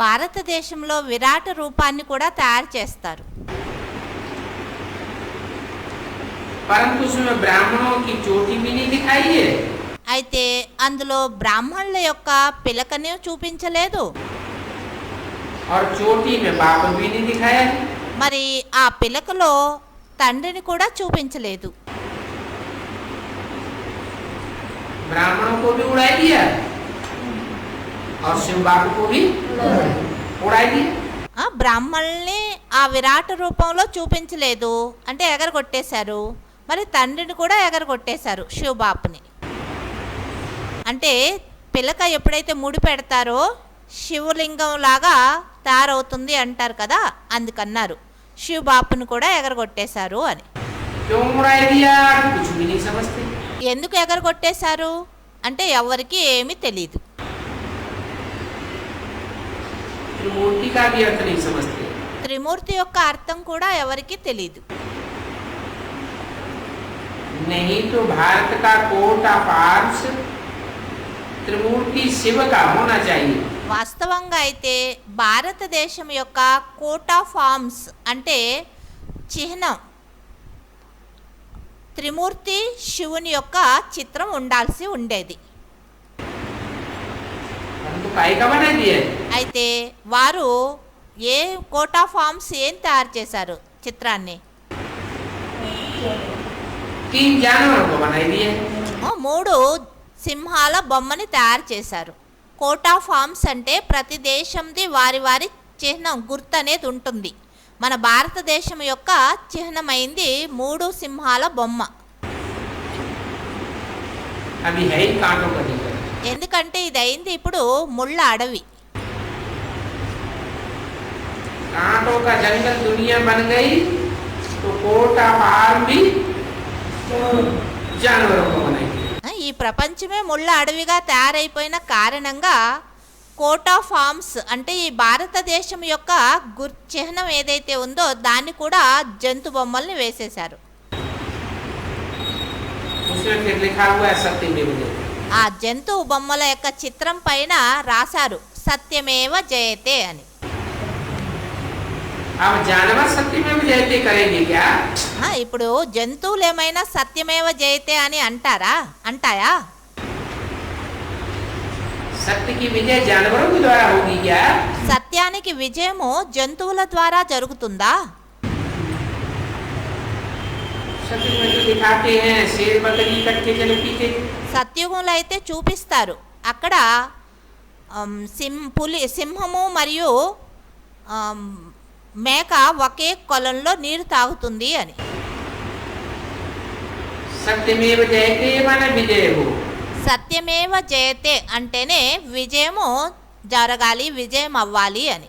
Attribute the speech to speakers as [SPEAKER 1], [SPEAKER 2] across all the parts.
[SPEAKER 1] భారతదేశంలో విరాట రూపాన్ని కూడా తయారు చేస్తారు. అయితే అందులో బ్రాహ్మణుల యొక్క పిలకనే చూపించలేదు. మరి ఆ పిలకలో తండ్రిని కూడా చూపించలేదు.
[SPEAKER 2] బ్రాహ్మణం और शिव बाबू को भी उड़ाई दिया
[SPEAKER 1] ఆ బ్రాహ్మణుల్ని ఆ విరాట రూపంలో చూపించలేదు అంటే ఎగరగొట్టేశారు మరి తండ్రిని కూడా ఎగరగొట్టేశారు శివబాపుని అంటే పిలక ఎప్పుడైతే ముడి పెడతారో శివలింగం లాగా తయారవుతుంది అంటారు కదా అందుకన్నారు శివబాపుని కూడా ఎగరగొట్టేశారు అని
[SPEAKER 2] क्यों उड़ाई दिया कुछ भी नहीं समझते
[SPEAKER 1] ఎందుకు ఎగరగొట్టేశారు అంటే ఎవరికి ఏమీ తెలియదు
[SPEAKER 2] त्रिमूर्ति का भी अर्थ नहीं समझते
[SPEAKER 1] త్రిమూర్తి యొక్క అర్థం కూడా ఎవరికి తెలియదు
[SPEAKER 2] नहीं तो भारत का coat of arms Trimurti Shiva का होना चाहिए
[SPEAKER 1] వాస్తవంగా అయితే భారతదేశం యొక్క కోట్ ఆఫ్ ఆర్మ్స్ అంటే చిహ్నం త్రిమూర్తి శివుని యొక్క చిత్రం ఉండాల్సి ఉండేది అయితే వారు ఏ కోటా ఫార్మ్స్ ఏం తయారు చేశారు? చిత్రాన్ని. మూడు సింహాల బొమ్మని తయారు చేశారు. కోటా ఫార్మ్స్ అంటే ప్రతి దేశంది వారి వారి చిహ్నం గుర్తు అనేది ఉంటుంది. మన భారతదేశం యొక్క చిహ్నమైంది మూడు సింహాల బొమ్మ.
[SPEAKER 2] అవి
[SPEAKER 1] ఎందుకంటే ఇది అయింది ఇప్పుడు ముళ్ళ అడవి
[SPEAKER 2] कांटों का जंगल दुनिया बन गई तो कोट ऑफ आर्म भी जानवरों को बनाई
[SPEAKER 1] ఆ, ఈ ప్రపంచమే ముళ్ళ అడవిగా తయారైపోయిన కారణంగా కోట్ ఆఫ్ ఆర్మ్స్ అంటే ఈ భారతదేశం యొక్క గుర్ చిహ్నం ఏదైతే ఉందో దాన్ని కూడా జంతు బొమ్మల్ని వేసేశారు ఆ జంతువు బొమ్మల యొక్క చిత్రం పైన రాశారు సత్యమేవ జయతే అని. ఇప్పుడు జంతువులు ఏమైనా సత్యమేవ జయతే అని అంటారా? అంటాయా? సత్యానికి విజయము జంతువుల ద్వారా జరుగుతుందా? సత్యుగంలో అయితే చూపిస్తారు. అక్కడ సిం పులి సింహము మరియు మేక ఒకే కొలంలో నీరు తాగుతుంది అని. సత్యమేవ జయతే అంటేనే విజయము జరగాలి విజయం అవ్వాలి అని.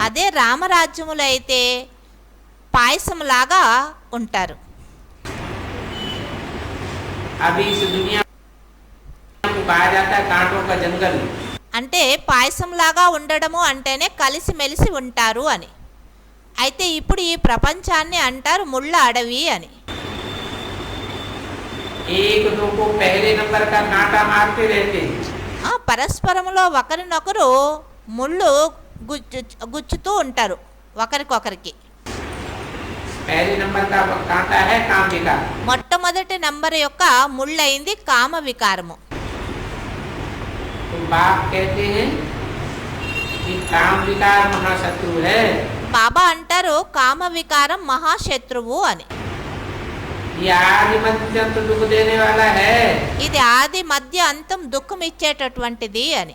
[SPEAKER 1] అదే రామరాజ్యములు అయితే పాయసంలాగా ఉంటారు అంటే పాయసంలాగా ఉండడము అంటేనే కలిసిమెలిసి ఉంటారు అని. అయితే ఇప్పుడు ఈ ప్రపంచాన్ని అంటారు ముళ్ళ అడవి అని. పరస్పరములో ఒకరినొకరు ముళ్ళు గుచ్చు గుచ్చుతూ ఉంటారు ఒకరికొకరికి. మొట్టమొదటి నంబర్ యొక్క ముళ్ళైంది కామ వికారము. బాబా అంటారు కామ వికారం మహాశత్రువు అని. ఇది ఆది మధ్య అంతం దుఃఖం ఇచ్చేటటువంటిది అని.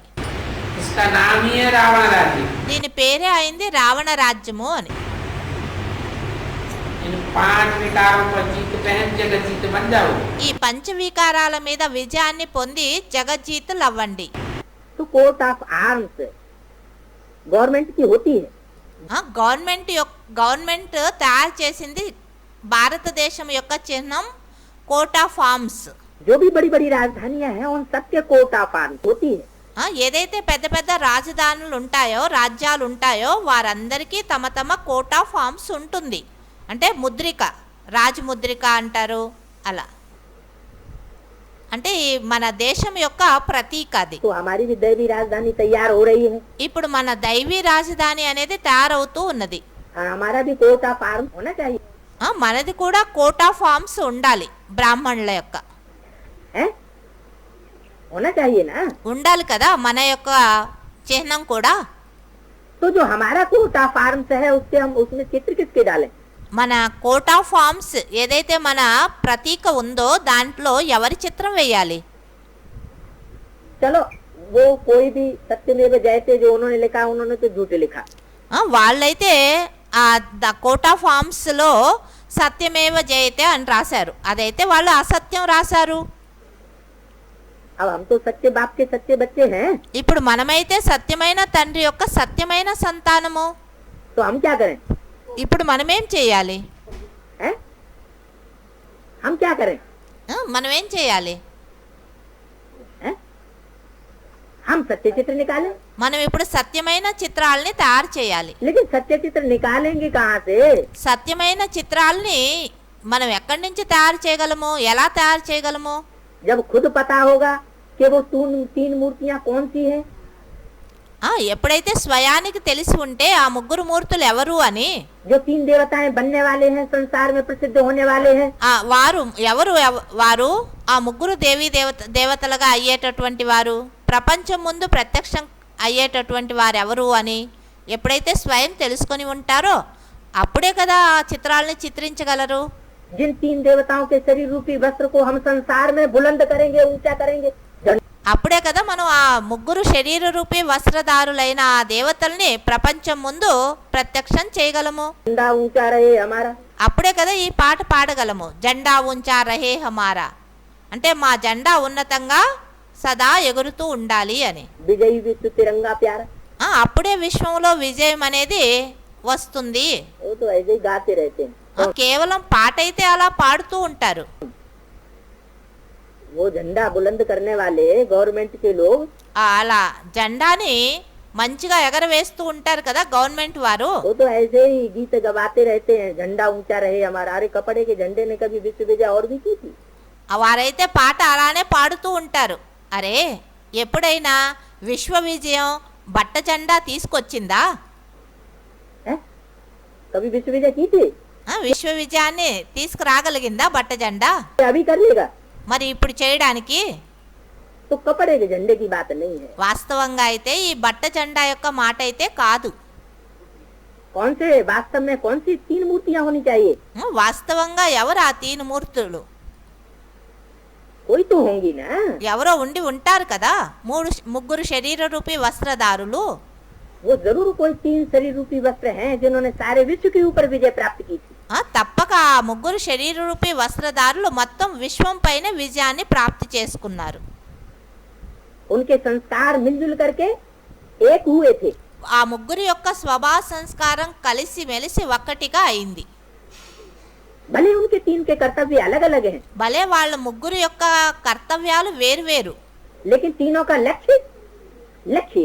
[SPEAKER 1] దీని పేరే అయింది రావణ రాజ్యము అని. ఈ పంచవికారాల మీద విజయాన్ని పొంది జగజ్జీతులు అవ్వండి గవర్నమెంట్ గవర్నమెంట్ తయారు చేసింది భారతదేశం యొక్క చిహ్నం కోట్ ఆఫ్ ఆర్మ్స్
[SPEAKER 3] జో బడి బడి కోట్ ఆఫ్
[SPEAKER 1] ఆర్మ్స్ ఏదైతే పెద్ద పెద్ద రాజధానులు ఉంటాయో రాజ్యాలు ఉంటాయో వారందరికీ తమ తమ కోట్ ఆఫ్ ఆర్మ్స్ ఉంటుంది. అంటే ముద్రిక రాజముద్రిక అంటారు అలా. అంటే మన దేశం యొక్క ప్రతీక అది.
[SPEAKER 3] రాజధాని
[SPEAKER 1] ఇప్పుడు మన దైవీ రాజధాని అనేది తయారవుతూ ఉన్నది. మనది కూడా కోట్ ఆఫ్ ఆర్మ్స్ ఉండాలి బ్రాహ్మణుల యొక్క.
[SPEAKER 3] है होना चाहिए ना
[SPEAKER 1] ఉండాలి కదా మన యొక్క చిహ్నం కూడా
[SPEAKER 3] तो जो हमारा कोर्ट ऑफ आर्म्स है उससे हम उसमें चित्र किसके डालें
[SPEAKER 1] మన కోట్ ఆఫ్ ఆర్మ్స్ ఏదైతే మన ప్రతీక ఉందో దాంట్లో ఎవరి చిత్రం వేయాలి
[SPEAKER 3] चलो वो कोई भी सत्यमेव जयते जो उन्होंने लिखा उन्होंने तो झूठे लिखा
[SPEAKER 1] ఆ, వాళ్ళైతే ఆ ద కోట్ ఆఫ్ ఆర్మ్స్లో సత్యమేవ జయతే అని రాశారు అదైతే వాళ్ళు అసత్యం రాశారు
[SPEAKER 3] సత్య సత్య
[SPEAKER 1] ఇప్పుడు మనమైతే సత్యమైన తండ్రి యొక్క సత్యమైన సంతానము.
[SPEAKER 3] ఇప్పుడు మనం ఏం
[SPEAKER 1] ఇప్పుడు మనమేం చేయాలి? మనం ఏం చేయాలి?
[SPEAKER 3] హమ్ సత్య
[SPEAKER 1] మనం ఇప్పుడు సత్యమైన చిత్రాలని తయారు చేయాలి.
[SPEAKER 3] సత్య చిత్ర
[SPEAKER 1] సత్యమైన చిత్రాలని మనం ఎక్కడి నుంచి తయారు చేయగలము? ఎలా తయారు చేయగలము?
[SPEAKER 3] జబ్ ఖుద్ పతా హోగా कि वो तीन तीन मूर्तियां कौन सी हैं
[SPEAKER 1] ఆ, ఎప్పుడైతే స్వయానికి తెలిసి ఉంటే ఆ ముగ్గురు మూర్తులు ఎవరు అని
[SPEAKER 3] जो तीन देवताएं बनने वाले हैं संसार में प्रसिद्ध होने वाले हैं
[SPEAKER 1] ఆ వారు ఎవరు ఎవ- వారు ఆ ముగ్గురు దేవీ దేవత దేవతలుగా అయ్యేటటువంటి వారు ప్రపంచం ముందు ప్రత్యక్షం అయ్యేటటువంటి వారు ఎవరు అని ఎప్పుడైతే స్వయం తెలుసుకొని ఉంటారో అప్పుడే కదా ఆ చిత్రాలని చిత్రించగలరు
[SPEAKER 3] जिन तीन देवताओं के शरीर रूपी वस्त्र को हम संसार में बुलंद करेंगे ऊंचा करेंगे
[SPEAKER 1] అప్పుడే కదా మనం ఆ ముగ్గురు శరీర రూపీ వస్త్రధారులైన ఆ దేవతల్ని ప్రపంచం ముందు ప్రత్యక్షం చేయగలము? అప్పుడే కదా ఈ పాట పాడగలము. జెండా ఉంచా రహే హమారా. అంటే మా జెండా ఉన్నతంగా సదా ఎగురుతూ ఉండాలి అని. అప్పుడే విశ్వంలో విజయం అనేది వస్తుంది. కేవలం పాట అయితే అలా పాడుతూ ఉంటారు.
[SPEAKER 3] वो झंडा बुलंद करने वाले गवर्नमेंट के लोग
[SPEAKER 1] ఆ, అలా జెండాని మంచిగా ఎగరవేస్తూ ఉంటారు కదా గవర్నమెంట్ వారు
[SPEAKER 3] वो तो ऐसे ही गीत गवाते रहते हैं झंडा ऊंचा रहे हमारा अरे कपड़े के झंडे ने कभी विश्व विजय और भी की थी
[SPEAKER 1] ఆ వారైతే పాట అలానే పాడుతూ ఉంటారు అరే ఎప్పుడైనా విశ్వ విజయం బట్ట జెండా తీసుకొచ్చిందా
[SPEAKER 3] हैं? कभी विश्व विजय की थी
[SPEAKER 1] ఆ, విశ్వ విజయాన్ని తీసుకురాగలిగిందా బట్ట జెండా
[SPEAKER 3] अभी कर लेगा
[SPEAKER 1] మరి ఇప్పుడు చేయడానికి
[SPEAKER 3] तो कपड़े के झंडे की बात नहीं है
[SPEAKER 1] వాస్తవంగా అయితే ఈ బట్ట జెండా యొక్క మాట అయితే కాదు
[SPEAKER 3] कौन से वास्तव में कौन सी तीन मूर्तियां होनी चाहिए
[SPEAKER 1] ఆ, వాస్తవంగా ఎవరు ఆ తీను మూర్తులు
[SPEAKER 3] कोई तो होंगी ना
[SPEAKER 1] ఎవరో ఉండి ఉంటారు కదా మూడు ముగ్గురు శరీర రూపీ వస్త్రదారులు
[SPEAKER 3] वो जरूर कोई तीन शरीर रूपी वस्त्र हैं जिन्होंने सारे विश्व के ऊपर विजय प्राप्त की थी
[SPEAKER 1] ఆ, తప్పక ఆ ముగ్గురు శరీరరూపి వస్త్రధారులు మొత్తం విశ్వం పైన విజయాన్ని ప్రాప్తి చేసుకున్నారు. ఆ ముగ్గురు యొక్క స్వభావ సంస్కారం కలిసి మెలిసి ఒక్కటిగా అయింది.
[SPEAKER 3] భలే కే కర్తవ్య అలగ్ అలగ్ హై
[SPEAKER 1] భలే వాళ్ళ ముగ్గురు యొక్క కర్తవ్యాలు
[SPEAKER 3] వేరు లేకిన్ తీనో కా లక్ష్య లక్ష్య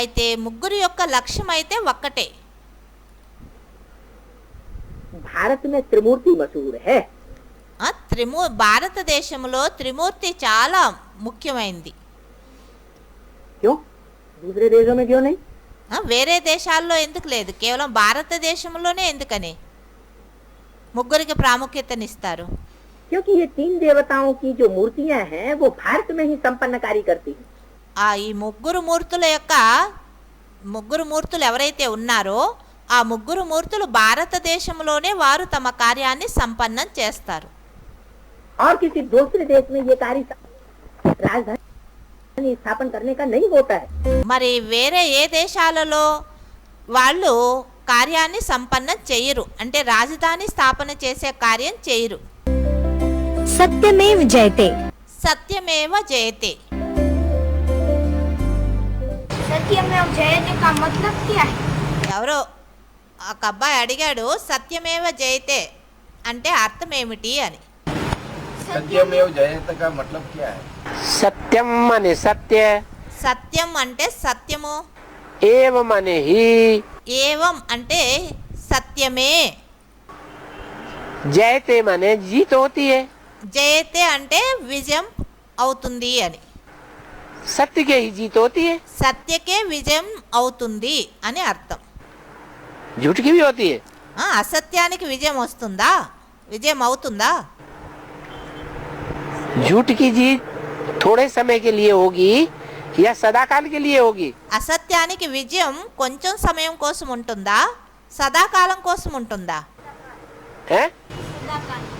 [SPEAKER 1] అయితే ముగ్గురు యొక్క లక్ష్యం అయితే ఒక్కటే.
[SPEAKER 3] भारत में त्रिमूर्ति मशहूर है
[SPEAKER 1] ఆ, త్రిమూ భారతదేశంలో త్రిమూర్తి చాలా ముఖ్యమైంది
[SPEAKER 3] क्यों दूसरे देशों में क्यों नहीं
[SPEAKER 1] ఆ, వేరే దేశాల్లో ఎందుకు లేదు కేవలం భారతదేశంలోనే ఎందుకని ముగ్గురికి ప్రాముఖ్యతనిస్తారు
[SPEAKER 3] क्योंकि ये तीन देवताओं की जो मूर्तियां हैं वो भारत में ही संपन्न कार्य करती हैं
[SPEAKER 1] ఆ ఈ ముగ్గురు మూర్తుల యొక్క ముగ్గురు మూర్తులు ఎవరైతే ఉన్నారో ఆ ముగ్గురు మూర్తులు భారతదేశంలోనే వారు తమ కార్యాన్ని సంపన్నం చేస్తారు
[SPEAKER 3] और किसी दूसरे देश में ये कार्य राजधानी स्थापन करने का नहीं होता है
[SPEAKER 1] మరి వేరే ఏ దేశాలలో వాళ్ళు కార్యాన్ని సంపన్నం చేయరు అంటే రాజధాని స్థాపన చేసే కార్యం చేయరు
[SPEAKER 4] सत्यमेव जयते
[SPEAKER 1] సత్యమేవ జయతే
[SPEAKER 5] सत्यमेव जयते का मतलब क्या है
[SPEAKER 1] ఎవరో ఒక అబ్బాయి అడిగాడు సత్యమేవ జయతే? అంటే అర్థం ఏమిటి అని.
[SPEAKER 6] సత్యమేవ జయతగా మతలబ్
[SPEAKER 2] సత్యం అని సత్య.
[SPEAKER 1] సత్యం అంటే సత్యము.
[SPEAKER 2] ఏవం అనే హి.
[SPEAKER 1] ఏవం అంటే సత్యమే.
[SPEAKER 2] జయతే అనే జీత్ హోతీ
[SPEAKER 1] జయతే అంటే విజయం అవుతుంది అని.
[SPEAKER 2] సత్యకే జీత్ హోతీ
[SPEAKER 1] సత్యకే విజయం అవుతుంది అని అర్థం.
[SPEAKER 2] झूठ की भी होती है
[SPEAKER 1] ఆ, అసత్యానికి విజయం వస్తుందా విజయం అవుతుందా
[SPEAKER 2] झूठ की जीत थोड़े समय के लिए होगी या सदाकाल के लिए होगी
[SPEAKER 1] అసత్యానికి విజయం కొంచెం సమయం కోసం ఉంటుందా సదాకాలం కోసం ఉంటుందా
[SPEAKER 2] है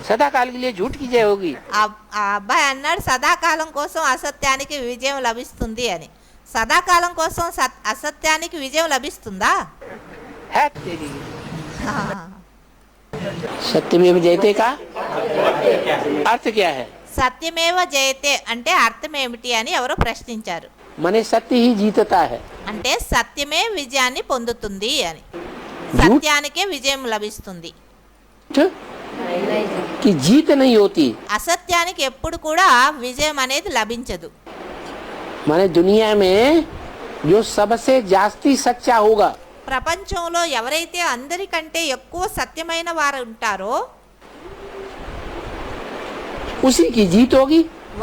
[SPEAKER 2] सदाकाल के लिए झूठ की जय होगी
[SPEAKER 1] ఆ ఆ అబ్బాయి అన్నాడు సదాకాలం కోసం అసత్యానికి విజయం లభిస్తుంది అని సదాకాలం కోసం సత్ అసత్యానికి విజయం లభిస్తుందా
[SPEAKER 2] hep dediği సత్యమేవ జయతే కా అర్థ క్యా హై
[SPEAKER 1] సత్యమేవ జయతే అంటే అర్థం ఏమిటి అని ఎవరో ప్రశ్నించారు.
[SPEAKER 2] మన సత్య హి జీతతా హై
[SPEAKER 1] అంటే సత్యమే విజయాన్ని పొందుతుంది అని. సత్యానికే విజయం లభిస్తుంది.
[SPEAKER 2] కి జీత నహీ
[SPEAKER 1] అసత్యానికి ఎప్పుడు కూడా విజయం అనేది లభించదు.
[SPEAKER 2] మన దునియా మే జో సబ్సే జాస్తి సచ్చా హోగా
[SPEAKER 1] ప్రపంచంలో ఎవరైతే అందరికంటే ఎక్కువ సత్యమైన వారు ఉంటారో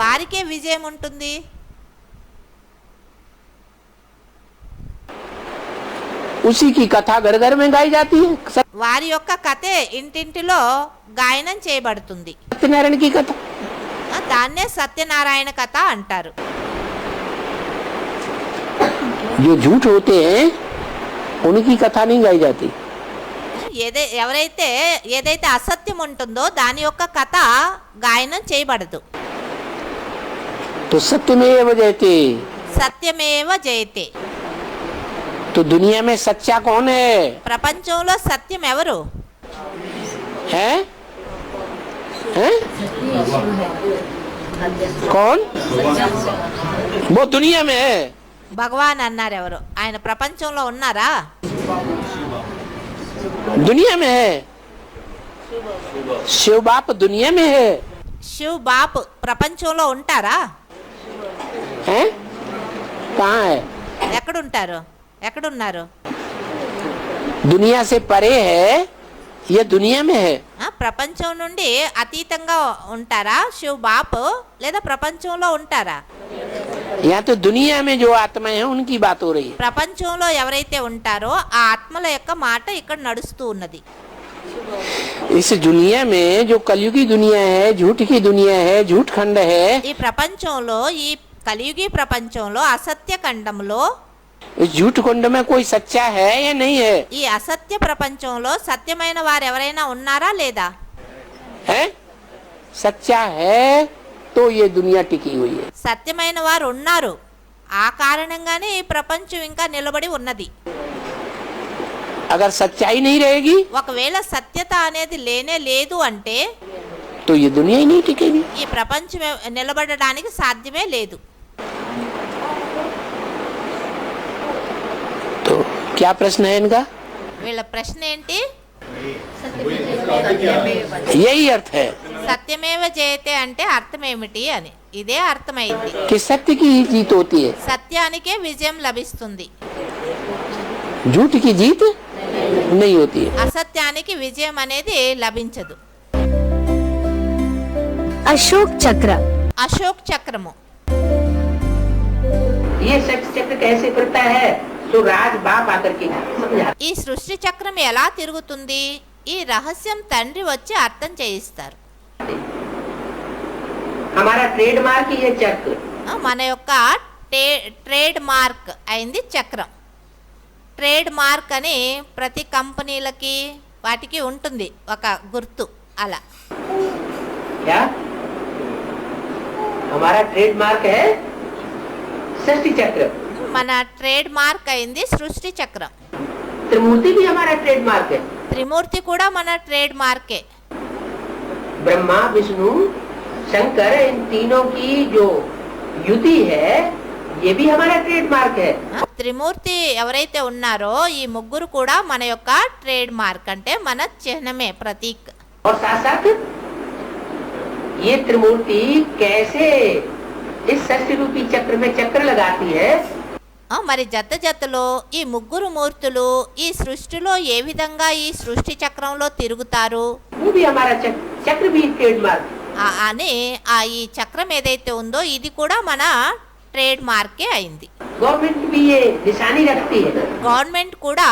[SPEAKER 1] వారికే విజయం ఉంటుంది.
[SPEAKER 2] కథ జాతి
[SPEAKER 1] వారి యొక్క కథే ఇంటింటిలో గాయనం చేయబడుతుంది.
[SPEAKER 2] సత్యనారాయణకి
[SPEAKER 1] కథ। దాన్నే సత్యనారాయణ కథ అంటారు.
[SPEAKER 2] उनकी कथा नहीं गाई जाती
[SPEAKER 1] ఏదై ఎవరైతే ఏదైతే అసత్యం ఉంటుందో దాని యొక్క కథ గాయనం చేయబడదు
[SPEAKER 2] तो सत्य में जयते
[SPEAKER 1] సత్యమేవ జయతే
[SPEAKER 2] तो दुनिया में सच्चा कौन है
[SPEAKER 1] ప్రపంచంలో సత్యం ఎవరు
[SPEAKER 2] है हैं? कौन वो दुनिया में है
[SPEAKER 1] భగవాన్ అన్నారు ఎవరు? ఆయన ప్రపంచంలో ఉన్నారా?
[SPEAKER 2] దునియా శివ బాప్ దునియా
[SPEAKER 1] మే బాప్ ప్రపంచంలో ఉంటారా? ఎక్కడుంటారు? ఎక్కడున్నారు?
[SPEAKER 2] దునియా సే పరే హే. ఏ దునియా మే
[SPEAKER 1] హే. ప్రపంచం నుండి అతీతంగా ఉంటారా శివ బాపు? లేదా ప్రపంచంలో ఉంటారా?
[SPEAKER 2] यहाँ तो दुनिया में जो आत्माएं हैं उनकी बात हो रही है
[SPEAKER 1] ప్రపంచంలో ఎవరైతే ఉంటారో ఆ ఆత్మల యొక్క మాట ఇక్కడ నడుస్తూ ఉన్నది
[SPEAKER 2] इस दुनिया में जो कलयुगी दुनिया है झूठ की दुनिया है झूठ खंड है
[SPEAKER 1] ఈ ప్రపంచంలో ఈ కలియుగి ప్రపంచంలో అసత్య ఖండంలో
[SPEAKER 2] इस झूठ कुंड में कोई सच्चा है या नहीं है
[SPEAKER 1] ఈ అసత్య ప్రపంచంలో సత్యమైన వారు ఎవరైనా ఉన్నారా లేదా
[SPEAKER 2] है सच्चा है तो ये दुनिया टिकी हुई है
[SPEAKER 1] సత్యమైన వారు ఉన్నారు ఆ కారణంగానే ఈ ప్రపంచం ఇంకా నిలబడి ఉన్నది
[SPEAKER 2] अगर सच्चाई नहीं रहेगी
[SPEAKER 1] ఒకవేళ సత్యత అనేది లేనే లేదు అంటే
[SPEAKER 2] तो ये दुनिया ही नहीं टिकेगी
[SPEAKER 1] ఈ ప్రపంచం నిలబడడానికి సాధ్యమే లేదు
[SPEAKER 2] तो क्या प्रश्न है इनका
[SPEAKER 1] వీళ్ళ ప్రశ్న ఏంటి
[SPEAKER 2] यही अर्थ है
[SPEAKER 1] సత్యమేవ జయతే అంటే అర్థం ఏమిటి అని. ఇదే అర్థమైంది.
[SPEAKER 2] సత్యకి
[SPEAKER 1] సత్యానికే విజయం లభిస్తుంది.
[SPEAKER 2] జూటికి జీత్
[SPEAKER 1] అసత్యానికి విజయం అనేది లభించదు.
[SPEAKER 4] అశోక్ చక్ర.
[SPEAKER 1] అశోక్ చక్రము. ఈ సృష్టి చక్రం ఎలా తిరుగుతుంది? ఈ రహస్యం తండ్రి వచ్చి అర్థం చేయిస్తారు.
[SPEAKER 3] हमारा ट्रेडमार्क ही है चक्र
[SPEAKER 1] ఆ, మన యొక్క టే ట్రేడ్ మార్క్ అయింది చక్రం ట్రేడ్ మార్క్ అని ప్రతి కంపెనీలకి వాటికి ఉంటుంది ఒక గుర్తు అలా
[SPEAKER 3] क्या हमारा ट्रेडमार्क है सृष्टि चक्र
[SPEAKER 1] మన ట్రేడ్ మార్క్ అయింది సృష్టి చక్రం
[SPEAKER 7] त्रिमूर्ति भी हमारा ट्रेडमार्क है
[SPEAKER 1] త్రిమూర్తి కూడా మన ట్రేడ్ మార్కే
[SPEAKER 7] ब्रह्मा विष्णु शंकर इन तीनों की जो युति है ये भी हमारा ट्रेडमार्क है
[SPEAKER 1] ఆ, త్రిమూర్తి ఎవరైతే ఉన్నారో ఈ ముగ్గురు కూడా మన యొక్క ట్రేడ్ మార్క్ అంటే మన చిహ్నమే ప్రతీక్
[SPEAKER 7] और साथ साथ ये त्रिमूर्ति कैसे इस षष्ठ रूपी चक्र में चक्र लगाती है
[SPEAKER 1] ఆ, మరి జత జతలో ఈ ముగ్గురు మూర్తులు ఈ సృష్టిలో ఏ విధంగా ఈ సృష్టి చక్రంలో తిరుగుతారు
[SPEAKER 7] वो
[SPEAKER 1] అని ఆ ఈ చక్రం ఏదైతే ఉందో ఇది కూడా మన ట్రేడ్ మార్కే అయింది. గవర్నమెంట్ కూడా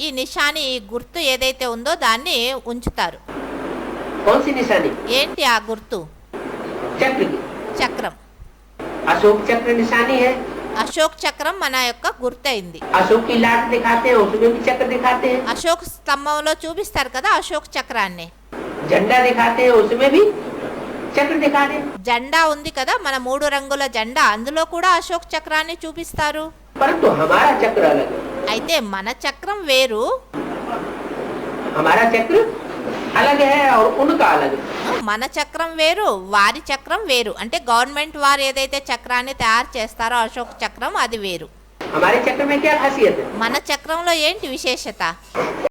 [SPEAKER 1] ఈ నిషాని గుర్తు ఏదైతే ఉందో దాన్ని ఉంచుతారు. ఏంటి ఆ గుర్తు? చక్రం.
[SPEAKER 7] అశోక్ చక్ర నిశాని
[SPEAKER 1] అశోక్ చక్రం మన యొక్క
[SPEAKER 7] గుర్తయింది అశోక్
[SPEAKER 1] అశోక్ స్తంభంలో చూపిస్తారు కదా అశోక్ చక్రాన్ని.
[SPEAKER 7] జెండా దిఖాతే
[SPEAKER 1] జెండా ఉంది కదా మన మూడు రంగుల జెండా అందులో కూడా అశోక్ చక్రాన్ని చూపిస్తారు. అయితే మన చక్రం వేరు. మన చక్రం వేరు వారి చక్రం వేరు. అంటే గవర్నమెంట్ వారు ఏదైతే చక్రాన్ని తయారు చేస్తారో అశోక్ చక్రం అది వేరు. మన చక్రంలో ఏంటి విశేషత?